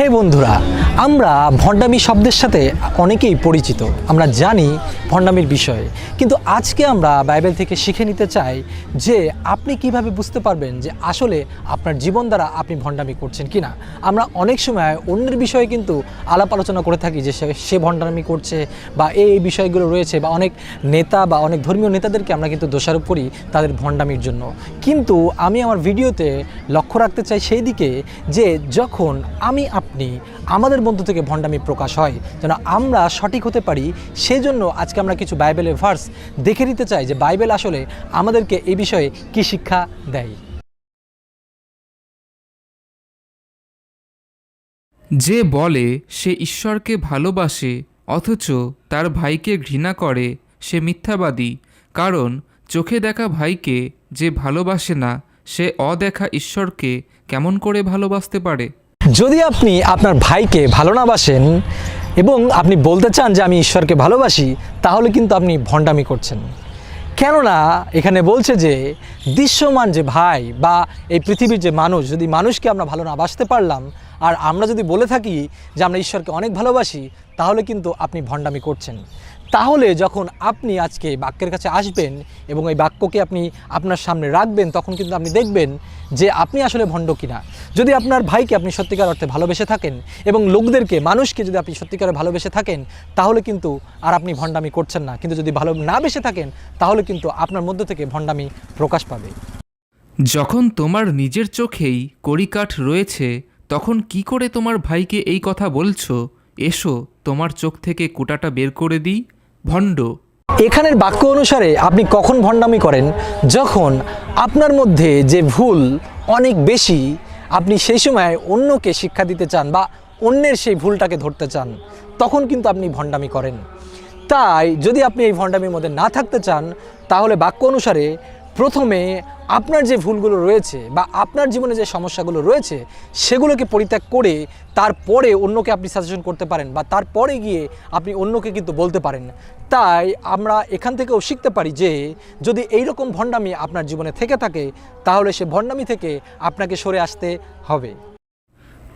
হে বন্ধুরা আমরা ভণ্ডামি শব্দের সাথে অনেকেই পরিচিত, আমরা জানি ভণ্ডামির বিষয়ে। কিন্তু আজকে আমরা বাইবেল থেকে শিখে নিতে চাই যে আপনি কীভাবে বুঝতে পারবেন যে আসলে আপনার জীবন দ্বারা আপনি ভণ্ডামি করছেন কি না আমরা অনেক সময় অন্যের বিষয়ে কিন্তু আলাপ আলোচনা করে থাকি যে সে- ভণ্ডামি করছে বা এই বিষয়গুলো রয়েছে বা অনেক নেতা বা অনেক ধর্মীয় নেতাদেরকে আমরা কিন্তু দোষারোপ করি তাদের ভণ্ডামির জন্য। কিন্তু আমি আমার ভিডিওতে লক্ষ্য রাখতে চাই সেই দিকে যে যখন আমি, আপনি আমাদের মধ্য থেকে ভণ্ডামি প্রকাশ হয়। যেন আমরা সঠিক হতে পারি, সেজন্য আজকে আমরা কিছু বাইবেলের ভার্স দেখে নিতে চাই যে বাইবেল আসলে আমাদেরকে এই বিষয়ে কি শিক্ষা দেয়। যে বলে, সে ঈশ্বরকে ভালোবাসে, অথচ তার ভাইকে ঘৃণা করে, সে মিথ্যাবাদী। কারণ চোখে দেখা ভাইকে যে ভালোবাসে না, সে অদেখা ঈশ্বরকে কেমন করে ভালোবাসতে পারে? যদি আপনি আপনার ভাইকে ভালো না বাসেন এবং আপনি বলতে চান যে আমি ঈশ্বরকে ভালোবাসি, তাহলে কিন্তু আপনি ভণ্ডামি করছেন। কেননা এখানে বলছে যে দৃশ্যমান যে ভাই বা এই পৃথিবীর যে মানুষ, যদি মানুষকে আমরা ভালো না বাসতে পারলাম, আর আমরা যদি বলে থাকি যে আমরা ঈশ্বরকে অনেক ভালোবাসি, তাহলে কিন্তু আপনি ভণ্ডামি করছেন। তাহলে যখন আপনি আজকে বাক্যের কাছে আসবেন এবং এই বাক্যকে আপনি আপনার সামনে রাখবেন, তখন কিন্তু আপনি দেখবেন যে আপনি আসলে ভণ্ড কিনা। যদি আপনার ভাইকে আপনি সত্যিকার অর্থে ভালোবেসে থাকেন এবং লোকদেরকে, মানুষকে যদি আপনি সত্যিকারে ভালোবেসে থাকেন, তাহলে কিন্তু আর আপনি ভণ্ডামি করছেন না। কিন্তু যদি ভালো না বেসে থাকেন, তাহলে কিন্তু আপনার মধ্য থেকে ভণ্ডামি প্রকাশ পাবে। যখন তোমার নিজের চোখেই কড়িকাঠ রয়েছে, তখন কি করে তোমার ভাইকে এই কথা বলছো? এসো, তোমার চোখ থেকে কুটাটা বের করে দিই। ভণ্ড। এখানের বাক্য অনুসারে আপনি কখন ভণ্ডামি করেন? যখন আপনার মধ্যে যে ভুল অনেক বেশি, আপনি সেই সময় অন্যকে শিক্ষা দিতে চান বা অন্যের সেই ভুলটাকে ধরতে চান, তখন কিন্তু আপনি ভণ্ডামি করেন। তাই যদি আপনি এই ভণ্ডামির মধ্যে না থাকতে চান, তাহলে বাক্য অনুসারে প্রথমে আপনার যে ভুলগুলো রয়েছে বা আপনার জীবনে যে সমস্যাগুলো রয়েছে, সেগুলোকে পরিত্যাগ করে তারপরে অন্যকে আপনি সাজেশন করতে পারেন বা তারপরে গিয়ে আপনি অন্যকে কিন্তু বলতে পারেন। তাই আমরা এখান থেকেও শিখতে পারি যে, যদি এই রকম ভণ্ডামি আপনার জীবনে থেকে থাকে, তাহলে সে ভণ্ডামি থেকে আপনাকে সরে আসতে হবে।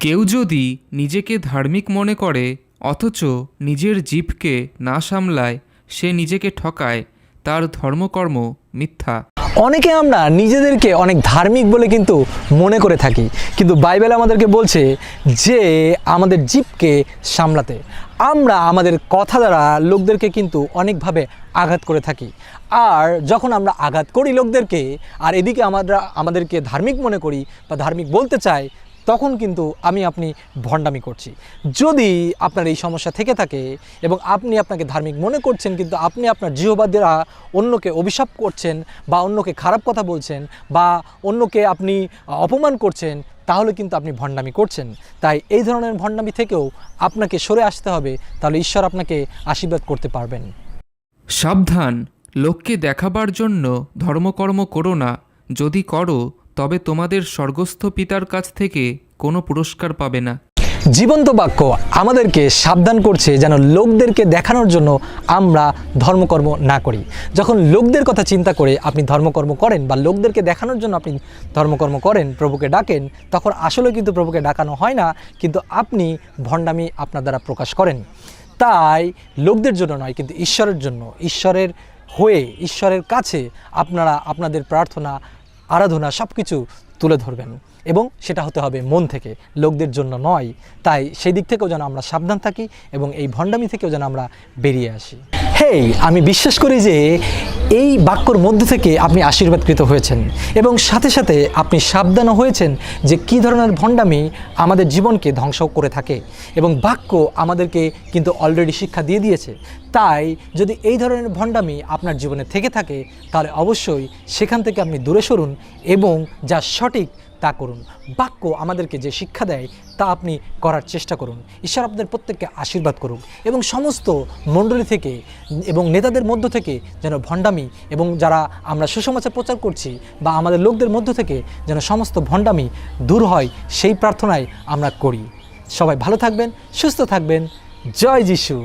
কেউ যদি নিজেকে ধার্মিক মনে করে, অথচ নিজের জীবকে না সামলায়, সে নিজেকে ঠকায়, তার ধর্মকর্ম মিথ্যা। অনেকে আমরা নিজেদেরকে অনেক ধার্মিক বলে কিন্তু মনে করে থাকি। কিন্তু বাইবেল আমাদেরকে বলছে যে আমাদের জীবকে সামলাতে। আমরা আমাদের কথা দ্বারা লোকদেরকে কিন্তু অনেকভাবে আঘাত করে থাকি। আর যখন আমরা আঘাত করি লোকদেরকে, আর এদিকে আমরা, আমাদেরকে ধার্মিক মনে করি বা ধার্মিক বলতে চাই তখন কিন্তু আমি আপনি ভণ্ডামি করছি। যদি আপনার এই সমস্যা থেকে থাকে এবং আপনি আপনাকে ধার্মিক মনে করছেন কিন্তু আপনি আপনার জিহবাদ্যা অন্যকে অভিশাপ করছেন বা অন্যকে খারাপ কথা বলছেন বা অন্যকে আপনি অপমান করছেন, তাহলে কিন্তু আপনি ভণ্ডামি করছেন। তাই এই ধরনের ভণ্ডামি থেকেও আপনাকে সরে আসতে হবে, তাহলে ঈশ্বর আপনাকে আশীর্বাদ করতে পারবেন। সাবধান, লোককে দেখাবার জন্য ধর্মকর্ম করো না। যদি করো তবে তোমাদের স্বর্গস্থ পিতার কাছ থেকে কোনো পুরস্কার পাবে না। জীবন্ত বাক্য আমাদেরকে সাবধান করছে যেন লোকদেরকে দেখানোর জন্য আমরা ধর্মকর্ম না করি। যখন লোকদের কথা চিন্তা করে আপনি ধর্মকর্ম করেন বা লোকদেরকে দেখানোর জন্য আপনি ধর্মকর্ম করেন, প্রভুকে ডাকেন, তখন আসলে কিন্তু প্রভুকে ডাকানো হয় না, কিন্তু আপনি ভণ্ডামি আপনার দ্বারা প্রকাশ করেন। তাই লোকদের জন্য নয়, কিন্তু ঈশ্বরের জন্য, ঈশ্বরের হয়ে, ঈশ্বরের কাছে আপনারা আপনাদের প্রার্থনা আরাধনা সব কিছু তুলে ধরবেন এবং সেটা হতে হবে মন থেকে, লোকদের জন্য নয়। তাই সেই দিক থেকেও যেন আমরা সাবধান থাকি এবং এই ভণ্ডামি থেকেও যেন আমরা বেরিয়ে আসি। হেই আমি বিশ্বাস করি যে এই বাক্যর মধ্য থেকে আপনি আশীর্বাদকৃত হয়েছেন এবং সাথে সাথে আপনি সাবধানও হয়েছেন যে কী ধরনের ভণ্ডামি আমাদের জীবনকে ধ্বংস করে থাকে এবং বাক্য আমাদেরকে কিন্তু অলরেডি শিক্ষা দিয়ে দিয়েছে। তাই যদি এই ধরনের ভণ্ডামি আপনার জীবনে থেকে থাকে, তাহলে অবশ্যই সেখান থেকে আপনি দূরে সরুন এবং যা সঠিক তা করুন। বাক্য আমাদেরকে যে শিক্ষা দেয়, তা আপনি করার চেষ্টা করুন। ঈশ্বর আপনাদের প্রত্যেককে আশীর্বাদ করুন এবং সমস্ত মণ্ডলী থেকে এবং নেতাদের মধ্য থেকে যেন ভণ্ডামি এবং যারা আমরা সুসমাচার প্রচার করছি বা আমাদের লোকদের মধ্য থেকে যেন সমস্ত ভণ্ডামি দূর হয়, সেই প্রার্থনায় আমরা করি। সবাই ভালো থাকবেন, সুস্থ থাকবেন। জয় যিশু।